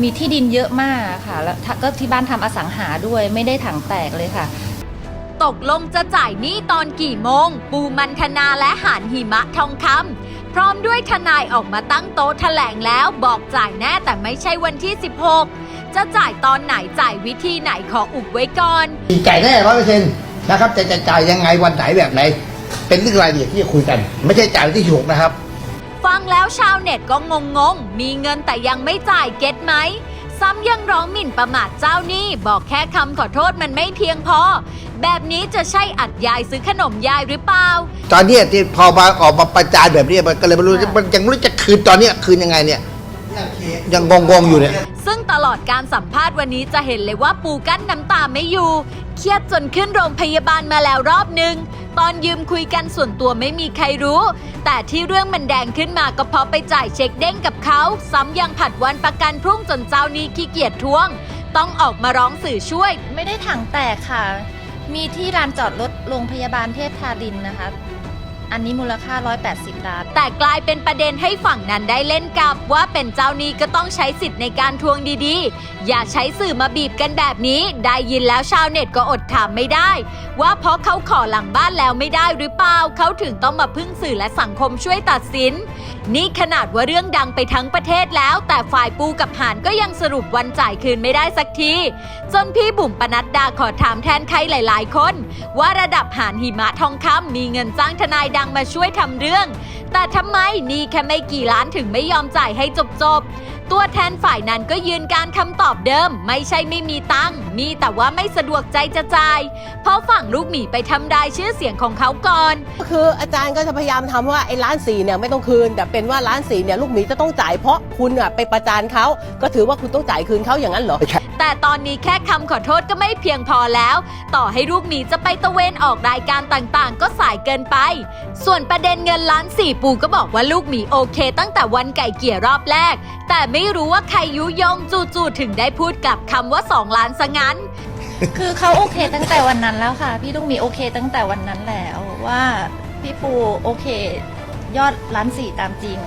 มีที่ดินเยอะมากค่ะ แล้วก็ที่บ้านทำอสังหาด้วยไม่ได้ถังแตกเลยค่ะ ตกลงจะจ่ายหนี้ตอนกี่โมง ปูมันธนาและหานหิมะทองคำพร้อมด้วยทนายออกมาตั้งโต๊ะแถลงแล้วบอกจ่ายแน่แต่ไม่ใช่วันที่ 16 จะจ่ายตอนไหนจ่ายวิธีไหนขออุบไว้ก่อน จ่ายแน่ร้อยเปอร์เซ็นต์นะครับแต่จะจ่ายยังไงวันไหนแบบไหน เป็นเรื่องรายละเอียดที่จะคุยกัน ไม่ใช่จ่ายวันที่หกนะครับ ฟังแล้วชาวเน็ตก็งงงๆมีเงินแต่ยังไม่จ่ายเก็ตไหม ซ้ำยังร้องหมิ่นประมาทเจ้าหนี้บอกแค่คำขอโทษมันไม่เพียงพอ แบบนี้จะใช่อัดยายซื้อขนมยายหรือเปล่า ตอนเนี้ยที่พอมาออกมาประจานแบบนี้มันก็เลยไม่รู้ค่ะมันยังไม่รู้จะคืนตอนเนี้ยคืนยังไงเนี่ยยังงงๆอยู่เนี่ย ซึ่ง ตลอดการสัมภาษณ์วันนี้จะเห็นเลยว่าปูกั้นน้ำตาไม่อยู่ เครียดจนขึ้นโรงพยาบาลมาแล้วรอบหนึ่งตอนยืมคุยกันส่วนตัวไม่มีใครรู้ แต่ที่เรื่องมันแดงขึ้นมาก็เพราะไปจ่ายเช็คเด้งกับเขา ซ้ำยังผัดวันประกันพรุ่งจนเจ้านี้ขี้เกียจทวง ต้องออกมาร้องสื่อช่วย ไม่ได้ถังแตกค่ะ มีที่ลานจอดรถโรงพยาบาลเทพทารินนะคะ อันนี้มูลค่า 180 ล้าน แต่กลายเป็นประเด็นให้ฝั่งนั้นได้เล่นกับว่าเป็นเจ้าหนี้ก็ต้องใช้สิทธิ์ในการทวงดีๆ อย่าใช้สื่อมาบีบกันแบบนี้ ได้ยินแล้วชาวเน็ตก็อดถามไม่ได้ ว่าเพราะเขาขอหลังบ้านแล้วไม่ได้หรือเปล่าเขาถึงต้องมาพึ่งสื่อและสังคมช่วยตัดสิน นี่ขนาดว่าเรื่องดังไปทั้งประเทศแล้ว แต่ฝ่ายปูกับหานก็ยังสรุปวันจ่ายคืนไม่ได้สักทีจนพี่บุ๋มปนัดดาขอถามแทนใครหลาย ๆ คน ว่าระดับหานหิมะทองคำมีเงินจ้างทนายดังมาช่วยทำเรื่อง แต่ทำไมนี่แค่ไม่กี่ล้านถึงไม่ยอมจ่ายให้จบๆตัวแทนฝ่ายนั้นก็ยืนการคำตอบเดิม ไม่ใช่ไม่มีตังค์มีแต่ว่าไม่สะดวกใจจะจ่าย เพราะฝั่งลูกหมีไปทำลายชื่อเสียงของเขาก่อน ก็คืออาจารย์ก็จะพยายามทำว่าไอ้ล้านสี่เนี่ยไม่ต้องคืน แต่เป็นว่าล้านสี่เนี่ยลูกหมีจะต้องจ่ายเพราะคุณอะไปประจานเขาก็ถือว่าคุณต้องจ่ายคืนเขาอย่างนั้นเหรอ แต่ตอนนี้แค่คำขอโทษก็ไม่เพียงพอแล้ว ต่อให้ลูกหมีจะไปตะเวนออกรายการต่างๆ ก็สายเกินไป ส่วนประเด็นเงินล้านสี่ปูก็บอกว่าลูกหมีโอเค ตั้งแต่วันไก่เกลี่ยรอบแรก แต่ไม่รู้ว่าใครยุยงจู่ๆถึงได้พูดกลับคำว่า 2 ล้านซะงั้น คือเขาโอเคตั้งแต่วันนั้นแล้วค่ะ พี่ลูกหมีโอเคตั้งแต่วันนั้นแล้วว่าพี่ปูโอเค ยอดล้านสี่ตามจริง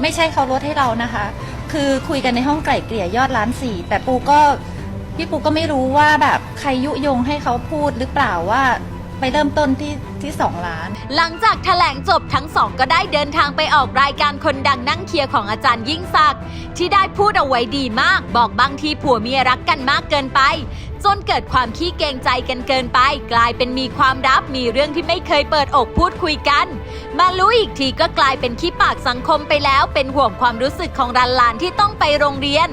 ไม่ใช่เขาลดให้เรานะคะ คือคุยกันในห้องไกล่เกลี่ยยอดล้านสี่แต่ปูก็ พี่ปูก็ไม่รู้ว่าแบบใครยุยงให้เขาพูดหรือเปล่าว่าไปเริ่มต้นที่ที่สองล้าน หลังจากแถลงจบทั้งสองก็ได้เดินทางไปออกรายการคนดังนั่งเคลียร์ของอาจารย์ยิ่งศักดิ์ที่ได้พูดเอาไว้ดีมาก บอกบางทีผัวเมียรักกันมากเกินไป จนเกิดความขี้เกรงใจกันเกินไป กลายเป็นมีความลับมีเรื่องที่ไม่เคยเปิดอกพูดคุยกัน มารู้อีกทีก็กลายเป็นขี้ปากสังคมไปแล้ว เป็นห่วงความรู้สึกของรันลานที่ต้องไปโรงเรียน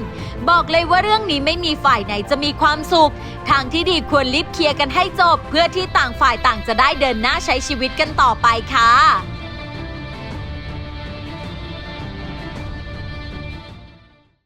บอกเลยว่าเรื่องนี้ไม่มีฝ่ายไหนจะมีความสุข ทางที่ดีควรรีบเคลียร์กันให้จบ เพื่อที่ต่างฝ่ายต่างจะได้เดินหน้าใช้ชีวิตกันต่อไปค่ะ